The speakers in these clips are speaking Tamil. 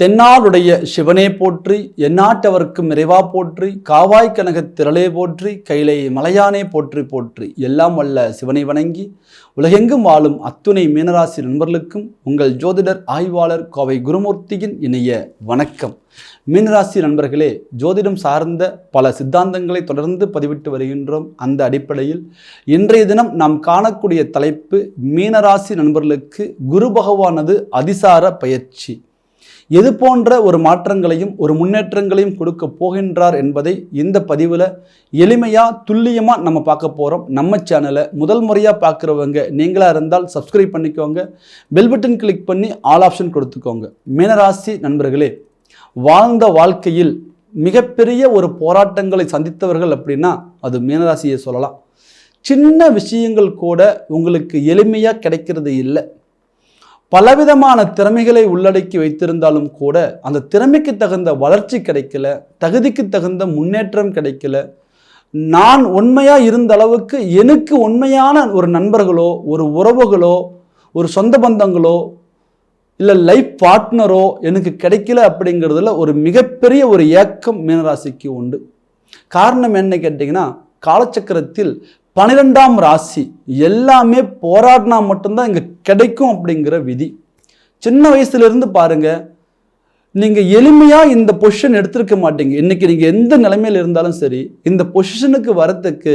தென்னாளுடைய சிவனே போற்றி எந்நாட்டவர்க்கும் நிறைவா போற்றி காவாய் கனக திரளே போற்றி கைலை மலையானே போற்றி போற்றி. எல்லாம் வல்ல சிவனை வணங்கி உலகெங்கும் வாழும் அத்துணை மீனராசி நண்பர்களுக்கும் உங்கள் ஜோதிடர் ஆய்வாளர் கோவை குருமூர்த்தியின் இணைய வணக்கம். மீனராசி நண்பர்களே ஜோதிடம் சார்ந்த பல சித்தாந்தங்களை தொடர்ந்து பதிவிட்டு வருகின்றோம். அந்த அடிப்படையில் இன்றைய தினம் நாம் காணக்கூடிய தலைப்பு மீனராசி நண்பர்களுக்கு குரு பகவானது அதிசார பயிற்சி. எது போன்ற ஒரு மாற்றங்களையும் ஒரு முன்னேற்றங்களையும் கொடுக்க போகின்றார் என்பதை இந்த பதிவில் எளிமையாக துல்லியமாக நம்ம பார்க்க போகிறோம் நம்ம சேனலை முதல் முறையாக பார்க்குறவங்க நீங்களாக இருந்தால் சப்ஸ்கிரைப் பண்ணிக்கோங்க. பெல் பட்டன் கிளிக் பண்ணி ஆல் ஆப்ஷன் கொடுத்துக்கோங்க. மீனராசி நண்பர்களே வாழ்ந்த வாழ்க்கையில் மிகப்பெரிய ஒரு போராட்டங்களை சந்தித்தவர்கள் அப்படின்னா அது மீனராசியை சொல்லலாம். சின்ன விஷயங்கள் கூட உங்களுக்கு எளிமையாக கிடைக்கிறது இல்லை. பலவிதமான திறமைகளை உள்ளடக்கி வைத்திருந்தாலும் கூட அந்த திறமைக்கு தகுந்த வளர்ச்சி கிடைக்கல தகுதிக்கு தகுந்த முன்னேற்றம் கிடைக்கல. நான் உண்மையாக இருந்த அளவுக்கு எனக்கு உண்மையான ஒரு நண்பர்களோ ஒரு உறவுகளோ ஒரு சொந்த பந்தங்களோ இல்லை லைஃப் பார்ட்னரோ எனக்கு கிடைக்கல அப்படிங்கிறதுல ஒரு மிகப்பெரிய ஒரு ஏக்கம் மீனராசிக்கு உண்டு. காரணம் என்ன கேட்டிங்கன்னா காலச்சக்கரத்தில் பன்னிரெண்டாம் ராசி எல்லாமே போராடினா மட்டும்தான் இங்கே கிடைக்கும் அப்படிங்கிற விதி. சின்ன வயசுலேருந்து பாருங்கள் நீங்கள் எளிமையாக இந்த பொசிஷன் எடுத்திருக்க மாட்டீங்க. இன்னைக்கு நீங்கள் எந்த நிலைமையில் இருந்தாலும் சரி இந்த பொசிஷனுக்கு வரத்துக்கு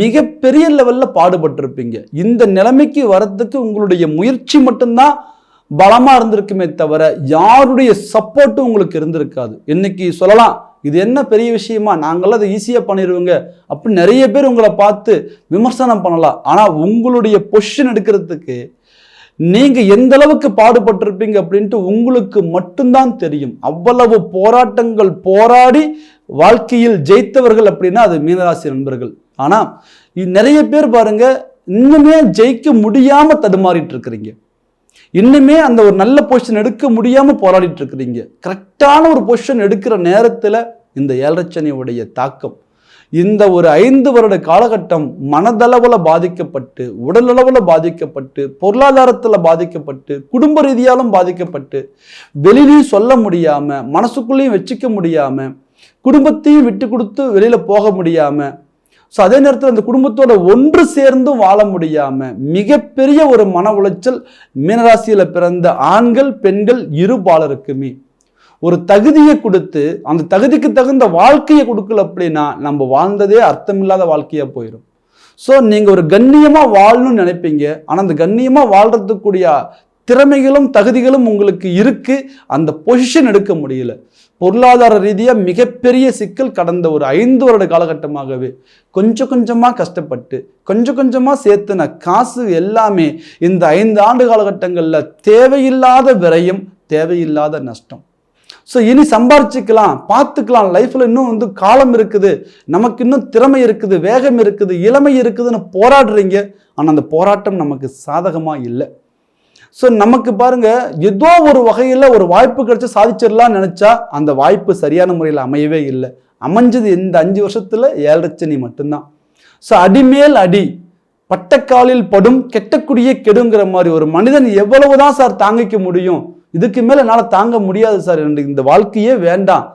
மிகப்பெரிய லெவலில் பாடுபட்டிருப்பீங்க. இந்த நிலைமைக்கு வரத்துக்கு உங்களுடைய முயற்சி மட்டும்தான் பலமாக இருந்திருக்குமே தவிர யாருடைய சப்போர்ட்டும் உங்களுக்கு இருந்திருக்காது. இன்னைக்கு சொல்லலாம் இது என்ன பெரிய விஷயமா? நாங்களாம் அதை ஈஸியாக பண்ணிடுவோங்க அப்படி நிறைய பேர் உங்களை பார்த்து விமர்சனம் பண்ணலாம். ஆனால் உங்களுடைய பொஷன் எடுக்கிறதுக்கு நீங்கள் எந்த அளவுக்கு பாடுபட்டிருப்பீங்க அப்படின்ட்டு உங்களுக்கு மட்டும்தான் தெரியும். அவ்வளவு போராட்டங்கள் போராடி வாழ்க்கையில் ஜெயித்தவர்கள் அப்படின்னா அது மீனராசி நண்பர்கள். ஆனால் நிறைய பேர் பாருங்க இன்னுமே ஜெயிக்க முடியாமல் தடுமாறிட்டு இருக்கிறீங்க. இன்னுமே அந்த ஒரு நல்ல பொசிஷன் எடுக்க முடியாமல் போராடிட்டு இருக்கிறீங்க. கரெக்டான ஒரு பொசிஷன் எடுக்கிற நேரத்தில் இந்த ஏழரச்சனையுடைய தாக்கம். இந்த ஒரு ஐந்து வருட காலகட்டம் மனதளவில் பாதிக்கப்பட்டு உடலளவில் பாதிக்கப்பட்டு பொருளாதாரத்தில் பாதிக்கப்பட்டு குடும்ப ரீதியாலும் பாதிக்கப்பட்டு வெளியிலையும் சொல்ல முடியாமல் மனசுக்குள்ளேயும் வச்சுக்க முடியாமல் குடும்பத்தையும் விட்டு கொடுத்து வெளியில் போக முடியாமல் ஸோ அதே நேரத்தில் அந்த குடும்பத்தோட ஒன்று சேர்ந்தும் வாழ முடியாமல் மிகப்பெரிய ஒரு மன உளைச்சல் மீனராசியில் பிறந்த ஆண்கள் பெண்கள் இருபாலருக்குமே ஒரு தகுதியை கொடுத்து அந்த தகுதிக்கு தகுந்த வாழ்க்கையை கொடுக்கல அப்படின்னா நம்ம வாழ்ந்ததே அர்த்தமில்லாத வாழ்க்கையாக போயிடும் ஸோ நீங்கள் ஒரு கண்ணியமாக வாழணும்னு நினைப்பீங்க. ஆனால் அந்த கண்ணியமாக வாழ்கிறதுக்கூடிய திறமைகளும் தகுதிகளும் உங்களுக்கு இருக்குது அந்த பொசிஷன் எடுக்க முடியல. பொருளாதார ரீதியாக மிகப்பெரிய சிக்கல் கடந்த ஒரு ஐந்து வருட காலகட்டமாகவே கொஞ்சம் கொஞ்சமாக கஷ்டப்பட்டு கொஞ்சம் கொஞ்சமாக சேர்த்துன காசு எல்லாமே இந்த ஐந்து ஆண்டு காலகட்டங்களில் தேவையில்லாத விரயம் தேவையில்லாத நஷ்டம். ஸோ இனி சம்பாரிச்சிக்கலாம் பார்த்துக்கலாம். லைஃப்பில் இன்னும் வந்து காலம் இருக்குது. நமக்கு இன்னும் திறமை இருக்குது வேகம் இருக்குது இளமை இருக்குதுன்னு போராடுறீங்க. ஆனால் அந்த போராட்டம் நமக்கு சாதகமாக இல்லை. ஸோ நமக்கு பாருங்க ஏதோ ஒரு வகையில் ஒரு வாய்ப்பு கிடைச்சி சாதிச்சிடலாம்னு நினச்சா அந்த வாய்ப்பு சரியான முறையில் அமையவே இல்லை. அமைஞ்சது இந்த அஞ்சு வருஷத்தில் ஏழரச்சனி மட்டும்தான். ஸோ அடிமேல் அடி பட்டக்காலில் படும் கெட்டக்குடிய கெடுங்கிற மாதிரி ஒரு மனிதன் எவ்வளவுதான் சார் தாங்கிக்க முடியும் இதுக்கு மேலே என்னால் தாங்க முடியாது சார் எனக்கு இந்த வாழ்க்கையே வேண்டாம்.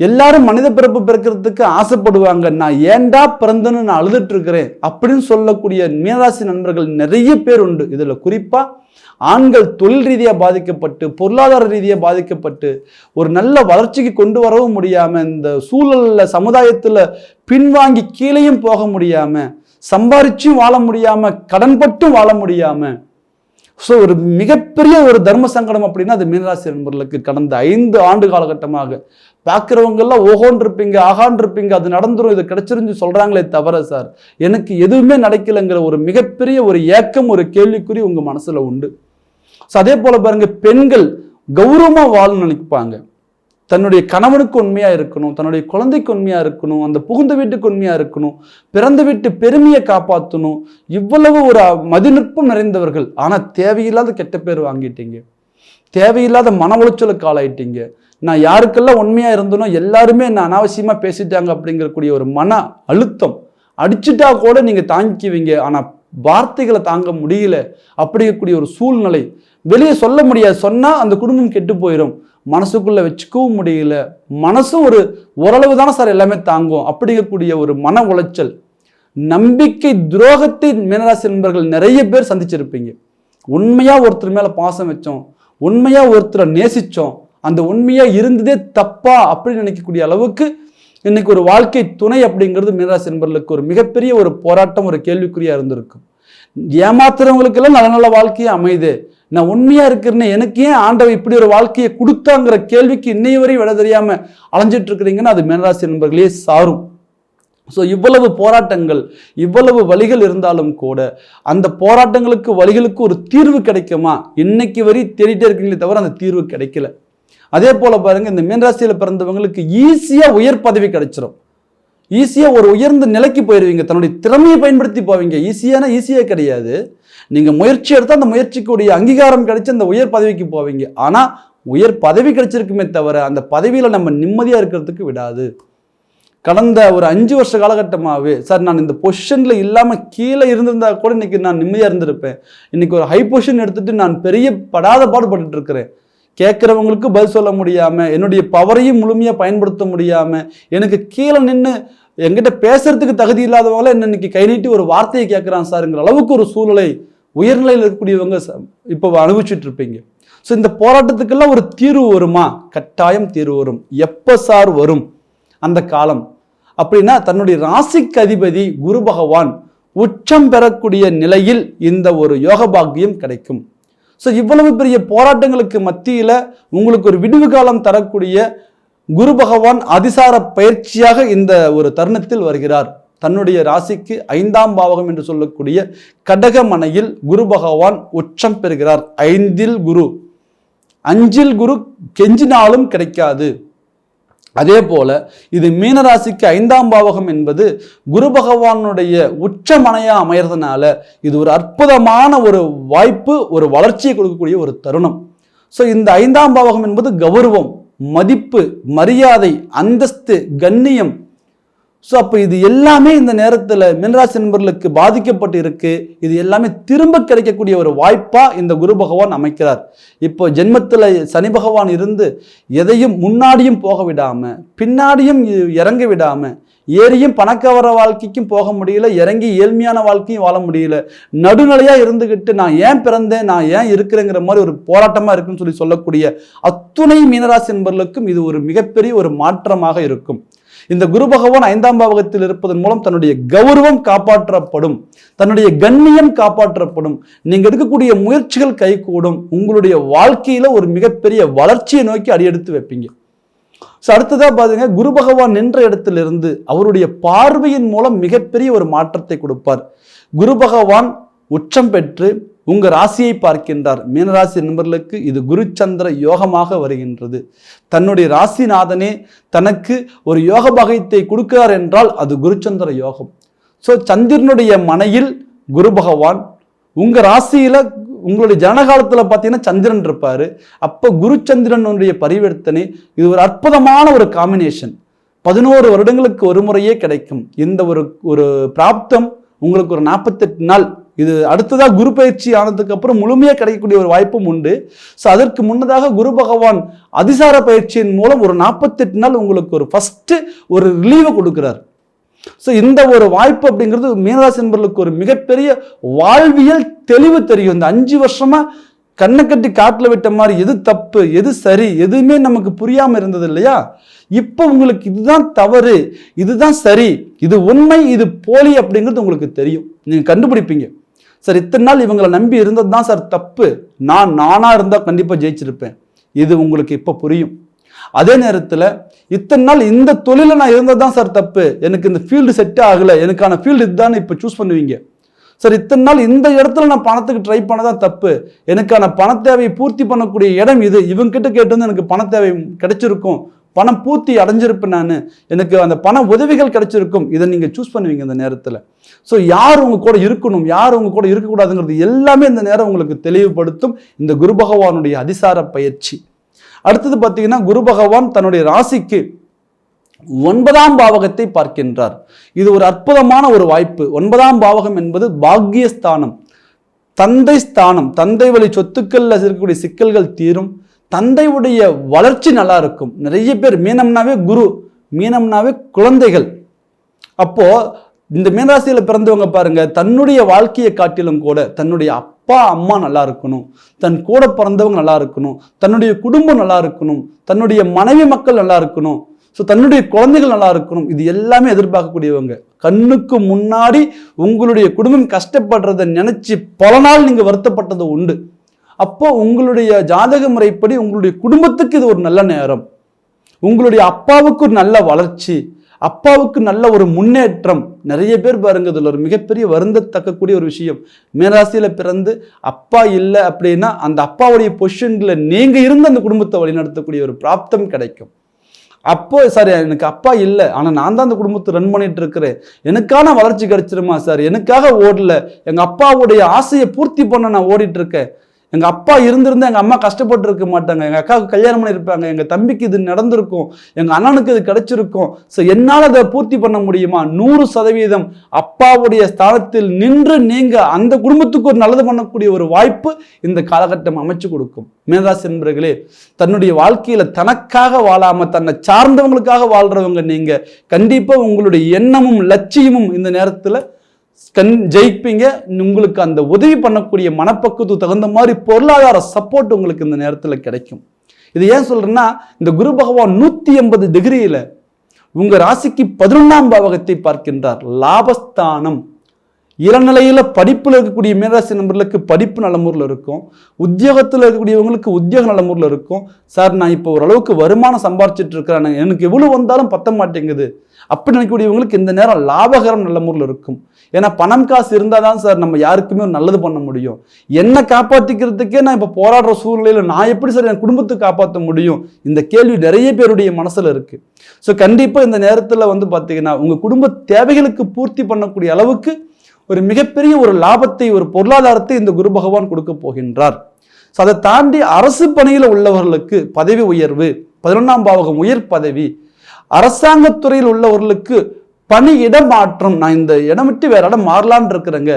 எல்லாரும் மனித பிறப்பு பிறக்கிறதுக்கு ஆசைப்படுவாங்க நான் ஏண்டா பிறந்தன்னு நான் அழுதுட்டு இருக்கிறேன் அப்படின்னு சொல்லக்கூடிய மீனராசி நண்பர்கள் நிறைய பேர் உண்டு. இதில் குறிப்பாக ஆண்கள் தொழில் ரீதியாக பாதிக்கப்பட்டு பொருளாதார ரீதியாக பாதிக்கப்பட்டு ஒரு நல்ல வளர்ச்சிக்கு கொண்டு வரவும் முடியாமல் இந்த சூழலில் சமுதாயத்தில் பின்வாங்கி கீழேயும் போக முடியாமல் சம்பாரிச்சும் வாழ முடியாமல் கடன்பட்டும் வாழ முடியாமல் ஸோ ஒரு மிகப்பெரிய ஒரு தர்ம சங்கடம் அப்படின்னா அது மீனராசி நண்பர்களுக்கு கடந்த ஐந்து ஆண்டு காலகட்டமாக. பார்க்குறவங்கெல்லாம் ஓஹோன் இருப்பீங்க ஆகான் இருப்பீங்க அது நடந்துரும் இது கிடைச்சிருந்து சொல்கிறாங்களே தவிர சார் எனக்கு எதுவுமே நடக்கலைங்கிற ஒரு மிகப்பெரிய ஒரு ஏக்கம் ஒரு கேள்விக்குறி உங்கள் மனசில் உண்டு. ஸோ அதே போல் பாருங்கள் பெண்கள் கௌரவமாக வாழணும்னு நினைப்பாங்க. தன்னுடைய கணவனுக்கு உண்மையாக இருக்கணும் தன்னுடைய குழந்தைக்கு உண்மையாக இருக்கணும் அந்த புகுந்த வீட்டுக்கு உண்மையாக இருக்கணும் பிறந்த வீட்டு பெருமையை காப்பாற்றணும் இவ்வளவு ஒரு மதிநுட்பம் நிறைந்தவர்கள். ஆனால் தேவையில்லாத கெட்ட பேர் வாங்கிட்டீங்க. தேவையில்லாத மன உளைச்சலுக்கு ஆளாயிட்டீங்க. நான் யாருக்கெல்லாம் உண்மையாக இருந்தனோ எல்லாருமே என்ன அனாவசியமாக பேசிட்டாங்க அப்படிங்கக்கூடிய ஒரு மன அழுத்தம் அடிச்சுட்டா கூட நீங்கள் தாங்கிக்குவீங்க. ஆனால் வார்த்தைகளை தாங்க முடியல அப்படிங்கக்கூடிய ஒரு சூழ்நிலை. வெளியே சொல்ல முடியாது. சொன்னால் அந்த குடும்பம் கெட்டு போயிடும் மனசுக்குள்ளே வச்சுக்கவும் முடியல. மனசும் ஒரு ஓரளவு தானே சார் எல்லாமே தாங்கும். அப்படிங்கக்கூடிய ஒரு மன உளைச்சல். நம்பிக்கை துரோகத்தை மீனராசி நண்பர்கள் நிறைய பேர் சந்திச்சிருப்பீங்க. உண்மையாக ஒருத்தர் மேலே பாசம் வச்சோம். உண்மையாக ஒருத்தரை நேசித்தோம் அந்த உண்மையாக இருந்ததே தப்பா அப்படின்னு நினைக்கக்கூடிய அளவுக்கு இன்னைக்கு ஒரு வாழ்க்கை துணை அப்படிங்கிறது மீனராசி நண்பர்களுக்கு ஒரு மிகப்பெரிய ஒரு போராட்டம் ஒரு கேள்விக்குறியாக இருந்திருக்கும் ஏமாத்துறவங்களுக்கெல்லாம் நல்ல நல்ல வாழ்க்கையே அமையுது. நான் உண்மையாக இருக்கிறேன்னு எனக்கு ஏன் ஆண்டவர் இப்படி ஒரு வாழ்க்கையை கொடுத்தாங்கிற கேள்விக்கு இன்னைய வரையும் விட தெரியாமல் அலைஞ்சிட்டு இருக்கிறீங்கன்னா அது மேனராசி நண்பர்களே சாரும். ஸோ இவ்வளவு போராட்டங்கள் இவ்வளவு வழிகள் இருந்தாலும் கூட அந்த போராட்டங்களுக்கு வழிகளுக்கு ஒரு தீர்வு கிடைக்குமா? இன்னைக்கு வரை தேடிட்டே இருக்கீங்களே தவிர அந்த தீர்வு கிடைக்கல. அதே போல் பாருங்கள் இந்த மீனராசியில் பிறந்தவங்களுக்கு ஈஸியாக உயர் பதவி கிடைச்சிரும். ஈஸியாக ஒரு உயர்ந்த நிலைக்கு போயிடுவீங்க தன்னுடைய திறமையை பயன்படுத்தி போவீங்க. ஈஸியான ஈஸியாக கிடையாது. நீங்கள் முயற்சி எடுத்தால் அந்த முயற்சிக்குடைய அங்கீகாரம் கிடைச்சி அந்த உயர் பதவிக்கு போவீங்க. ஆனால் உயர் பதவி கிடைச்சிருக்குமே தவிர அந்த பதவியில் நம்ம நிம்மதியாக இருக்கிறதுக்கு விடாது. கடந்த ஒரு அஞ்சு வருஷ காலகட்டமாகவே சார் நான் இந்த பொசிஷனில் இல்லாமல் கீழே இருந்திருந்தா கூட இன்றைக்கி நான் நிம்மதியாக இருந்திருப்பேன். இன்றைக்கி ஒரு ஹை பொசிஷன் எடுத்துகிட்டு நான் பெரிய படாத பாடுபட்டுட்டு இருக்கிறேன். கேட்குறவங்களுக்கு பதில் சொல்ல முடியாமல் என்னுடைய பவரையும் முழுமையாக பயன்படுத்த முடியாமல் எனக்கு கீழே நின்று என்கிட்ட பேசுறதுக்கு தகுதி இல்லாதவங்கள என்ன இன்னைக்கு கை நீட்டி ஒரு வார்த்தையை கேட்குறான் சாருங்கிற அளவுக்கு ஒரு சூழ்நிலை உயர்நிலையில் இருக்கக்கூடியவங்க ச- இப்போ அனுபவிச்சுட்டு இருப்பீங்க. ஸோ இந்த போராட்டத்துக்கெல்லாம் ஒரு தீர்வு வருமா? கட்டாயம் தீர்வு வரும். எப்போ சார் வரும்? அந்த காலம். அப்படின்னா தன்னுடைய ராசிக்கு அதிபதி குரு பகவான் உச்சம் பெறக்கூடிய நிலையில் இந்த ஒரு யோக பாக்கியம் கிடைக்கும். ஸோ இவ்வளவு பெரிய போராட்டங்களுக்கு மத்தியில் உங்களுக்கு ஒரு விடுவு காலம் தரக்கூடிய குரு பகவான் அதிசார பயிற்சியாக இந்த ஒரு தருணத்தில் வருகிறார். தன்னுடைய ராசிக்கு ஐந்தாம் பாவகம் என்று சொல்லக்கூடிய கடகமனையில் குரு பகவான் உச்சம் பெறுகிறார். ஐந்தில் குரு. அஞ்சில் குரு கெஞ்சினாலும் கிடைக்காது. அதே போல இது மீனராசிக்கு ஐந்தாம் பாவகம் என்பது குரு பகவானுடைய உச்சமனையா அமையறதுனால இது ஒரு அற்புதமான ஒரு வாய்ப்பு ஒரு வளர்ச்சியை கொடுக்கக்கூடிய ஒரு தருணம். ஸோ இந்த ஐந்தாம் பாவகம் என்பது கௌரவம் மதிப்பு மரியாதை அந்தஸ்து கண்ணியம் ஸோ அப்போ இது எல்லாமே இந்த நேரத்தில் மின்ராசி நண்பர்களுக்கு பாதிக்கப்பட்டு இருக்கு. இது எல்லாமே திரும்ப கிடைக்கக்கூடிய ஒரு வாய்ப்பாக இந்த குரு பகவான் அமைக்கிறார். இப்போ ஜென்மத்தில் சனி பகவான் இருந்து எதையும் முன்னாடியும் போக விடாமல் பின்னாடியும் இறங்க விடாமல் ஏறியும் பணக்கவர வாழ்க்கைக்கும் போக முடியல இறங்கி ஏழ்மையான வாழ்க்கையும் வாழ முடியல. நடுநிலையா இருந்துகிட்டு நான் ஏன் பிறந்தேன் நான் ஏன் இருக்கிறேங்கிற மாதிரி ஒரு போராட்டமா இருக்குன்னு சொல்லி சொல்லக்கூடிய அத்துணை மீனராசி நண்பர்களுக்கும் இது ஒரு மிகப்பெரிய ஒரு மாற்றமாக இருக்கும். இந்த குரு பகவான் ஐந்தாம் பாவகத்தில் இருப்பதன் மூலம் தன்னுடைய கௌரவம் காப்பாற்றப்படும். தன்னுடைய கண்ணியம் காப்பாற்றப்படும். நீங்க எடுக்கக்கூடிய முயற்சிகள் கைகூடும். உங்களுடைய வாழ்க்கையில ஒரு மிகப்பெரிய வளர்ச்சியை நோக்கி அடியெடுத்து வைப்பீங்க. ஸோ அடுத்ததா பாருங்க குரு பகவான் நின்ற இடத்திலிருந்து அவருடைய பார்வையின் மூலம் மிகப்பெரிய ஒரு மாற்றத்தை கொடுப்பார். குரு பகவான் உச்சம் பெற்று உங்க ராசியை பார்க்கின்றார். மீனராசி நண்பர்களுக்கு இது குருச்சந்திர யோகமாக வருகின்றது. தன்னுடைய ராசிநாதனே தனக்கு ஒரு யோக பகைத்தை கொடுக்கிறார் என்றால் அது குருச்சந்திர யோகம். ஸோ சந்திரனுடைய மனையில் குரு பகவான் உங்க ராசியில உங்களுடைய ஜனகாலத்தில் பார்த்தீங்கன்னா சந்திரன் இருப்பார். அப்போ குரு சந்திரனுடைய பரிவர்த்தனை இது ஒரு அற்புதமான ஒரு காம்பினேஷன் பதினோரு வருடங்களுக்கு ஒரு முறையே கிடைக்கும். இந்த ஒரு ஒரு பிராப்தம் உங்களுக்கு ஒரு நாற்பத்தெட்டு நாள். இது அடுத்ததாக குரு பயிற்சி ஆனதுக்கு அப்புறம் கிடைக்கக்கூடிய ஒரு வாய்ப்பும் உண்டு. ஸோ அதற்கு முன்னதாக குரு பகவான் அதிசார பயிற்சியின் மூலம் ஒரு நாற்பத்தெட்டு நாள் உங்களுக்கு ஒரு ஃபஸ்ட்டு ஒரு ரிலீவை கொடுக்குறார். ஸோ இந்த ஒரு வாய்ப்பு அப்படிங்கிறது மீனராசி நண்பர்களுக்கு ஒரு மிகப்பெரிய வாழ்வியல் தெளிவு தெரியும். இந்த அஞ்சு வருஷமா கண்ணை கட்டி காட்டில் விட்ட மாதிரி எது தப்பு எது சரி எதுவுமே நமக்கு புரியாம இருந்தது இல்லையா? இப்போ உங்களுக்கு இதுதான் தவறு இதுதான் சரி இது உண்மை இது போலி அப்படிங்கிறது உங்களுக்கு தெரியும். நீங்க கண்டுபிடிப்பீங்க. சார் இத்தனை நாள் இவங்களை நம்பி இருந்தது தான் சார் தப்பு. நான் நானா இருந்தா கண்டிப்பா ஜெயிச்சிருப்பேன். இது உங்களுக்கு இப்போ புரியும். அதே நேரத்தில் இத்தனை நாள் இந்த தொழிலில் நான் இருந்தது தான் சார் தப்பு. எனக்கு இந்த ஃபீல்டு செட்டே ஆகலை. எனக்கான ஃபீல்டு இதுதான் இப்போ சூஸ் பண்ணுவீங்க. சார் இத்தனை நாள் இந்த இடத்துல நான் பணத்துக்கு ட்ரை பண்ணதான் தப்பு. எனக்கான பண தேவையை பூர்த்தி பண்ணக்கூடிய இடம் இது. இவங்ககிட்ட கேட்டு வந்து எனக்கு பண தேவை கிடைச்சிருக்கும். பணம் பூர்த்தி அடைஞ்சிருப்பேன் நான். எனக்கு அந்த பண உதவிகள் கிடைச்சிருக்கும். இதை நீங்கள் சூஸ் பண்ணுவீங்க இந்த நேரத்தில். ஸோ யார் உங்கள் கூட இருக்கணும்? யார் உங்கள் கூட இருக்கக்கூடாதுங்கிறது எல்லாமே இந்த நேரம் உங்களுக்கு தெளிவுபடுத்தும் இந்த குரு பகவானுடைய அதிசார பயிற்சி. அடுத்தது பார்த்தீங்கன்னா குரு பகவான் தன்னுடைய ராசிக்கு ஒன்பதாம் பாவகத்தை பார்க்கின்றார். இது ஒரு அற்புதமான ஒரு வாய்ப்பு. ஒன்பதாம் பாவகம் என்பது பாக்கியஸ்தானம் தந்தை ஸ்தானம். தந்தை வழி சொத்துக்கள்ல இருக்கக்கூடிய சிக்கல்கள் தீரும். தந்தையுடைய வளர்ச்சி நல்லா இருக்கும். நிறைய பேர் மீனம்னாவே குரு மீனம்னாவே குழந்தைகள். அப்போ இந்த மீனராசியில் பிறந்தவங்க பாருங்க தன்னுடைய வாழ்க்கையை காட்டிலும் கூட தன்னுடைய அப்பா அம்மா நல்லா இருக்கணும். தன் கூட பிறந்தவங்க நல்லா இருக்கணும். தன்னுடைய குடும்பம் நல்லா இருக்கணும். தன்னுடைய மனைவி மக்கள் நல்லா இருக்கணும். ஸோ தன்னுடைய குழந்தைகள் நல்லா இருக்கணும். இது எல்லாமே எதிர்பார்க்கக்கூடியவங்க. கண்ணுக்கு முன்னாடி உங்களுடைய குடும்பம் கஷ்டப்படுறதை நினைச்சு பல நாள் நீங்க வருத்தப்பட்டது உண்டு. அப்போ உங்களுடைய ஜாதக முறைப்படி உங்களுடைய குடும்பத்துக்கு இது ஒரு நல்ல நேரம். உங்களுடைய அப்பாவுக்கு ஒரு நல்ல வளர்ச்சி. அப்பாவுக்கு நல்ல ஒரு முன்னேற்றம். நிறைய பேர் பாருங்க இதில் ஒரு மிகப்பெரிய வருந்தத்தக்கக்கூடிய ஒரு விஷயம். மேராசியில் பிறந்து அப்பா இல்லை அப்படின்னா அந்த அப்பாவுடைய பொசிஷன்ல நீங்கள் இருந்து அந்த குடும்பத்தை வழிநடத்தக்கூடிய ஒரு பிராப்தம் கிடைக்கும். அப்போ சார் எனக்கு அப்பா இல்லை. ஆனால் நான் தான் அந்த குடும்பத்தை ரன் பண்ணிட்டு இருக்கிறேன். எனக்கான வளர்ச்சி கிடைச்சிருமா சார்? எனக்காக ஓடல. எங்கள் அப்பாவுடைய ஆசையை பூர்த்தி பண்ண நான் ஓடிட்டு இருக்கேன். எங்கள் அப்பா இருந்திருந்தா எங்கள் அம்மா கஷ்டப்பட்டு இருக்க மாட்டாங்க. எங்கள் அக்காவுக்கு கல்யாணம் பண்ணியிருப்பாங்க. எங்கள் தம்பிக்கு இது நடந்திருக்கும். எங்கள் அண்ணனுக்கு இது கிடைச்சிருக்கும். ஸோ என்னால் அதை பூர்த்தி பண்ண முடியுமா? நூறு சதவீதம். அப்பாவுடைய ஸ்தானத்தில் நின்று நீங்கள் அந்த குடும்பத்துக்கு ஒரு நல்லது பண்ணக்கூடிய ஒரு வாய்ப்பு இந்த காலகட்டம் அமைச்சு கொடுக்கும். மேதாஸ் என்பர்களே தன்னுடைய வாழ்க்கையில் தனக்காக வாழாமல் தன்னை சார்ந்தவங்களுக்காக வாழ்கிறவங்க நீங்கள் கண்டிப்பாக உங்களுடைய எண்ணமும் லட்சியமும் இந்த நேரத்தில் கண் ஜெயிப்பீங்க. உங்களுக்கு அந்த உதவி பண்ணக்கூடிய மனப்பக்குவத்துக்கு தகுந்த மாதிரி பொருளாதார சப்போர்ட் உங்களுக்கு இந்த நேரத்தில் கிடைக்கும். இது ஏன் சொல்றேன்னா இந்த குரு பகவான் நூத்தி எண்பது டிகிரியில உங்க ராசிக்கு பதினொன்றாம் பாவகத்தை பார்க்கின்றார். லாபஸ்தானம். இளநிலையில் படிப்பில் இருக்கக்கூடிய மீனராசி நண்பர்களுக்கு படிப்பு நல்ல முறையில் இருக்கும். உத்தியோகத்தில் இருக்கக்கூடியவங்களுக்கு உத்தியோக நல்ல முறையில் இருக்கும். சார் நான் இப்போ ஓரளவுக்கு வருமானம் சம்பாரிச்சிட்டு இருக்கிறேன். எனக்கு எவ்வளோ வந்தாலும் பத்த மாட்டேங்குது. அப்படி நினைக்கக்கூடியவங்களுக்கு இந்த நேரம் லாபகரம் நல்ல முறையில் இருக்கும். ஏன்னா பணம் காசு இருந்தால் தான் சார் நம்ம யாருக்குமே ஒரு நல்லது பண்ண முடியும். என்னை காப்பாற்றிக்கிறதுக்கே நான் இப்போ போராடுற சூழ்நிலையில் நான் எப்படி சார் என் குடும்பத்தை காப்பாற்ற முடியும்? இந்த கேள்வி நிறைய பேருடைய மனசில் இருக்குது ஸோ கண்டிப்பாக இந்த நேரத்தில் வந்து பார்த்தீங்கன்னா உங்கள் குடும்ப தேவைகளுக்கு பூர்த்தி பண்ணக்கூடிய அளவுக்கு ஒரு மிகப்பெரிய ஒரு லாபத்தை ஒரு பொருளாதாரத்தை இந்த குரு பகவான் கொடுக்க போகின்றார். ஸோ அதை தாண்டி அரசு பணியில் உள்ளவர்களுக்கு பதவி உயர்வு பதினொன்றாம் பாவகம் உயர் பதவி அரசாங்கத்துறையில் உள்ளவர்களுக்கு பணி இடமாற்றம் நான் இந்த இடம் விட்டு வேற இடம் மாறலான் இருக்கிறேங்க.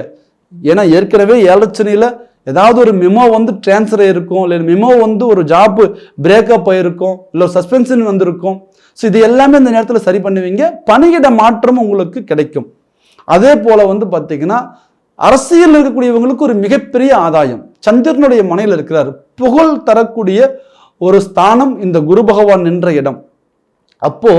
ஏன்னா ஏற்கனவே ஏழச்சனையில் ஏதாவது ஒரு மெமோ வந்து டிரான்ஸ்ஃபர் ஆயிருக்கும் இல்லை மெமோ வந்து ஒரு ஜாப் பிரேக்கப் ஆயிருக்கும் இல்லை ஒரு சஸ்பென்ஷன் வந்திருக்கும். ஸோ இது எல்லாமே இந்த நேரத்தில் சரி பண்ணுவீங்க. பணியிட மாற்றம் உங்களுக்கு கிடைக்கும். அதே போல் வந்து பார்த்தீங்கன்னா அரசியல் இருக்கக்கூடியவங்களுக்கு ஒரு மிகப்பெரிய ஆதாயம். சந்திரனுடைய மனையில் இருக்கிறார். புகழ் தரக்கூடிய ஒரு ஸ்தானம் இந்த குரு பகவான் நின்ற இடம். அப்போ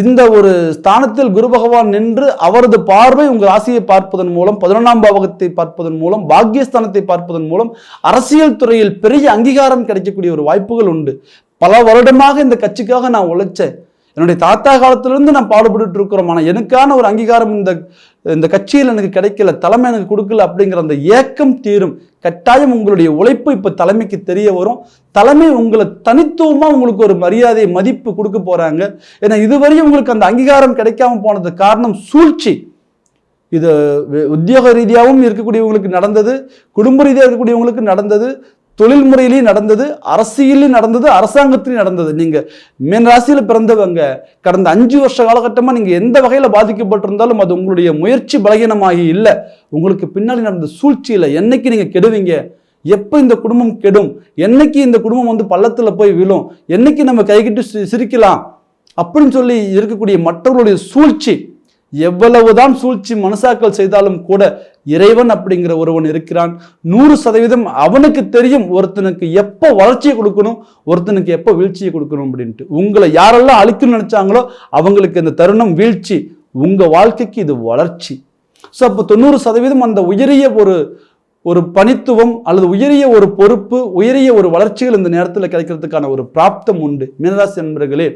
இந்த ஒரு ஸ்தானத்தில் குரு பகவான் நின்று அவரது பார்வை உங்கள் ராசியை பார்ப்பதன் மூலம் பதினொன்றாம் பாவகத்தை பார்ப்பதன் மூலம் பாக்கியஸ்தானத்தை பார்ப்பதன் மூலம் அரசியல் துறையில் பெரிய அங்கீகாரம் கிடைக்கக்கூடிய ஒரு வாய்ப்புகள் உண்டு. பல வருடமாக இந்த கட்சிக்காக நான் உழைச்சேன். என்னுடைய தாத்தா காலத்திலிருந்து நான் பாடுபட்டு இருக்கிறோம் ஆனால் எனக்கான ஒரு அங்கீகாரம் இந்த இந்த கட்சியில் எனக்கு கிடைக்கல தலைமை எனக்கு கொடுக்கல அப்படிங்கிற அந்த ஏக்கம் தீரும். கட்டாயம் உங்களுடைய உழைப்பு இப்போ தலைமைக்கு தெரிய வரும். தலைமை உங்களை தனித்துவமாக உங்களுக்கு ஒரு மரியாதை மதிப்பு கொடுக்க போகிறாங்க ஏன்னா இதுவரையும் உங்களுக்கு அந்த அங்கீகாரம் கிடைக்காம போனது காரணம் சூழ்ச்சி. இது உத்தியோக ரீதியாகவும் இருக்கக்கூடியவங்களுக்கு நடந்தது குடும்ப ரீதியாக இருக்கக்கூடியவங்களுக்கு நடந்தது. தொழில் முறையிலையும் நடந்தது அரசியலையும் நடந்தது அரசாங்கத்திலையும் நடந்தது. நீங்கள் மீன் ராசியில் பிறந்தவங்க கடந்த அஞ்சு வருஷ காலகட்டமாக நீங்கள் எந்த வகையில் பாதிக்கப்பட்டிருந்தாலும் அது உங்களுடைய முயற்சி பலகீனமாகி இல்லை. உங்களுக்கு பின்னாடி நடந்த சூழ்ச்சியில் என்னைக்கு நீங்கள் கெடுவீங்க? எப்போ இந்த குடும்பம் கெடும்? என்னைக்கு இந்த குடும்பம் வந்து பள்ளத்தில் போய் விழும்? என்னைக்கு நம்ம கைகிட்டு சி- சிரிக்கலாம்? அப்படின்னு சொல்லி இருக்கக்கூடிய மற்றவர்களுடைய சூழ்ச்சி எவ்வளவுதான் சூழ்ச்சி மனசாக்கள் செய்தாலும் கூட இறைவன் அப்படிங்கிற ஒருவன் இருக்கிறான். நூறு சதவீதம் அவனுக்கு தெரியும் ஒருத்தனுக்கு எப்போ வளர்ச்சியை கொடுக்கணும் ஒருத்தனுக்கு எப்போ வீழ்ச்சியை கொடுக்கணும் அப்படின்ட்டு. உங்களை யாரெல்லாம் அழிக்கணும்னு நினச்சாங்களோ அவங்களுக்கு இந்த தருணம் வீழ்ச்சி. உங்கள் வாழ்க்கைக்கு இது வளர்ச்சி. ஸோ அப்போ தொண்ணூறு சதவீதம் அந்த உயரிய ஒரு ஒரு பணித்துவம் அல்லது உயரிய ஒரு பொறுப்பு உயரிய ஒரு வளர்ச்சிகள் இந்த நேரத்தில் கிடைக்கிறதுக்கான ஒரு பிராப்தம் உண்டு. மீனராசி நண்பர்களே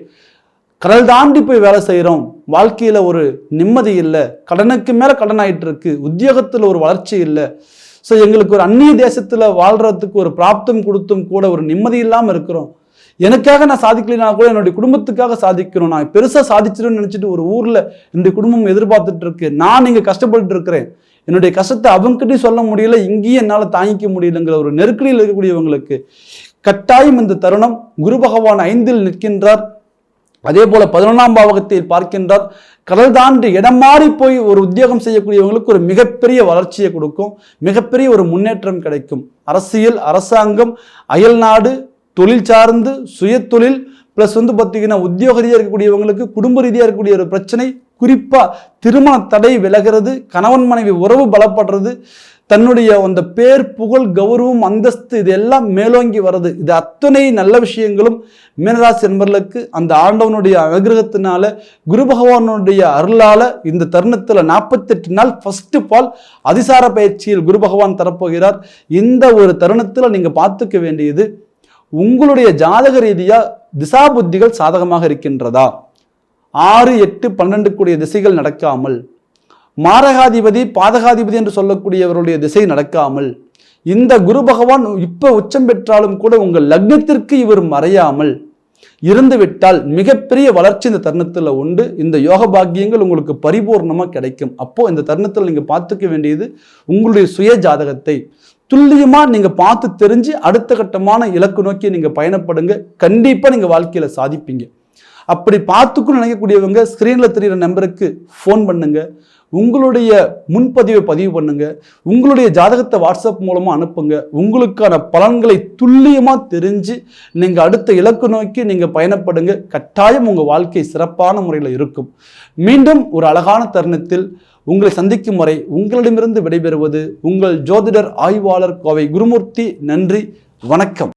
கடல் தாண்டி போய் வேலை செய்கிறோம் வாழ்க்கையில் ஒரு நிம்மதி இல்லை. கடனுக்கு மேலே கடன் ஆயிட்டு இருக்கு. உத்தியோகத்தில் ஒரு வளர்ச்சி இல்லை. ஸோ எங்களுக்கு ஒரு அந்நிய தேசத்தில் வாழ்கிறதுக்கு ஒரு பிராப்தம் கொடுத்தும் கூட ஒரு நிம்மதி இல்லாமல் இருக்கிறோம். எனக்காக நான் சாதிக்கலைனா கூட என்னுடைய குடும்பத்துக்காக சாதிக்கணும் நான் பெருசாக சாதிச்சிடும்னு நினச்சிட்டு ஒரு ஊரில் என்னுடைய குடும்பம் எதிர்பார்த்துட்டு இருக்கு. நான் இங்கே கஷ்டப்பட்டு இருக்கிறேன். என்னுடைய கஷ்டத்தை அவங்ககிட்டயும் சொல்ல முடியல. இங்கேயும் என்னால் தாங்கிக்க முடியலங்கிற ஒரு நெருக்கடியில் இருக்கக்கூடியவங்களுக்கு கட்டாயம் இந்த தருணம் குரு பகவான் ஐந்தில் நிற்கின்றார். அதே போல பதினொன்றாம் பாவகத்தில் பார்க்கின்றார் கடல் தாண்டி இடம் மாறி போய் ஒரு உத்தியோகம் செய்யக்கூடியவங்களுக்கு ஒரு மிகப்பெரிய வளர்ச்சியை கொடுக்கும் மிகப்பெரிய ஒரு முன்னேற்றம் கிடைக்கும். அரசியல் அரசாங்கம் அயல் நாடு தொழில் சார்ந்து சுயத்தொழில் ப்ளஸ் வந்து பார்த்தீங்கன்னா உத்தியோக ரீதியாக இருக்கக்கூடியவங்களுக்கு குடும்ப ரீதியாக இருக்கக்கூடிய ஒரு பிரச்சனை குறிப்பாக திருமண தடை விலகிறது கணவன் மனைவி உறவு பலப்படுறது தன்னுடைய அந்த பேர் புகழ் கௌரவம் அந்தஸ்து இது எல்லாம் மேலோங்கி வருது இது அத்தனை நல்ல விஷயங்களும் மீனராசி நண்பர்களுக்கு அந்த ஆண்டவனுடைய அனுகிரகத்தினால குரு பகவானுடைய அருளால இந்த தருணத்தில் நாற்பத்தெட்டு நாள் ஃபர்ஸ்ட் ஆல் அதிசார பயிற்சியில் குரு பகவான் தரப்போகிறார். இந்த ஒரு தருணத்தில் நீங்கள் பார்த்துக்க வேண்டியது உங்களுடைய ஜாதக ரீதியாக திசா புத்திகள் சாதகமாக இருக்கின்றதா? ஆறு எட்டு பன்னெண்டு கூடிய திசைகள் நடக்காமல் மாரகாதிபதி பாதகாதிபதி என்று சொல்லக்கூடியவருடைய திசை நடக்காமல் இந்த குரு பகவான் இப்ப உச்சம் பெற்றாலும் கூட உங்கள் லக்னத்திற்கு இவர் மறையாமல் இருந்துவிட்டால் மிகப்பெரிய வளர்ச்சி இந்த தருணத்தில் உண்டு. இந்த யோக பாக்கியங்கள் உங்களுக்கு பரிபூர்ணமாக கிடைக்கும். அப்போ இந்த தருணத்தில் நீங்கள் பார்த்துக்க வேண்டியது உங்களுடைய சுய ஜாதகத்தை துல்லியமாக நீங்கள் பார்த்து தெரிஞ்சு அடுத்த கட்டமான இலக்கு நோக்கி நீங்கள் பயணப்படுங்க. கண்டிப்பாக நீங்கள் வாழ்க்கையில் சாதிப்பீங்க. அப்படி பார்த்துக்கணும்னு நினைக்கக்கூடியவங்க ஸ்க்ரீனில் தெரிகிற நம்பருக்கு ஃபோன் பண்ணுங்க. உங்களுடைய முன்பதிவை பதிவு பண்ணுங்க. உங்களுடைய ஜாதகத்தை வாட்ஸ்அப் மூலமாக அனுப்புங்க. உங்களுக்கான பலன்களை துல்லியமாக தெரிஞ்சு நீங்கள் அடுத்த இலக்கு நோக்கி நீங்கள் பயணப்படுங்க. கட்டாயம் உங்கள் வாழ்க்கை சிறப்பான முறையில் இருக்கும். மீண்டும் ஒரு அழகான தருணத்தில் உங்களை சந்திக்கும் வரை உங்களிடமிருந்து விடைபெறுவது உங்கள் ஜோதிடர் ஆய்வாளர் கோவை குருமூர்த்தி. நன்றி. வணக்கம்.